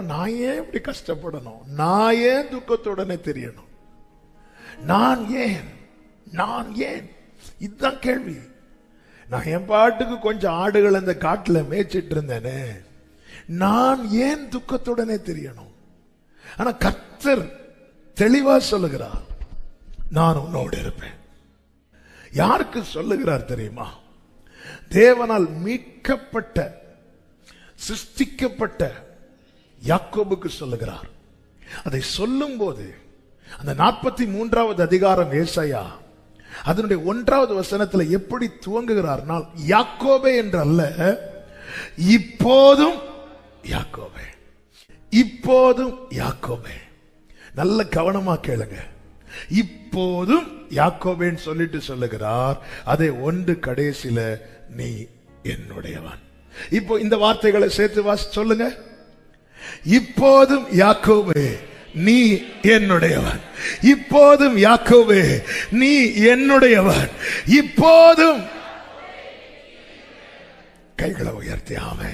நான் ஏன் இப்படி கஷ்டப்படணும்? நான் ஏன் துக்கத்துடனே தெரியணும்? நான் ஏன்? நான் ஏன்? இதுதான் கேள்வி. நான் என் பாட்டுக்கு கொஞ்சம் ஆடுகள் அந்த காட்டுல மேய்ச்சிட்டு இருந்தேனே. நான் ஏன் துக்கத்துடனே தெரியணும்? ஆனா கர்த்தர் தெளிவா சொல்லுகிறார் நான் உன்னோடு இருப்பேன். யாருக்கு சொல்லுகிறார் தெரியுமா? தேவனால் மீட்கப்பட்ட சிருஷ்டிக்கப்பட்ட யாக்கோபுக்கு சொல்லுகிறார். அதை சொல்லும் போது அந்த நாற்பத்தி மூன்றாவது அதிகாரம் ஏசாயா அதனுடைய ஒன்றாவது வசனத்துல எப்படி துவங்குகிறார்னால் யாக்கோபே என்று அல்ல இப்போதும் யாக்கோபே. இப்போதும் யாக்கோபே. நல்ல கவனமா கேளுங்க. இப்போதும் யாக்கோபேன்னு சொல்லிட்டு சொல்லுகிறார் அதை ஒன்று கடைசியில நீ என்னுடையவன். இப்போ இந்த வார்த்தைகளை சேர்த்து வாசி சொல்லுங்க. இப்போதும் யாக்கோபே நீ என்னுடையவன். இப்போதும் யாக்கோபே நீ என்னுடையவன். இப்போதும் கைகளை உயர்த்தி ஆமே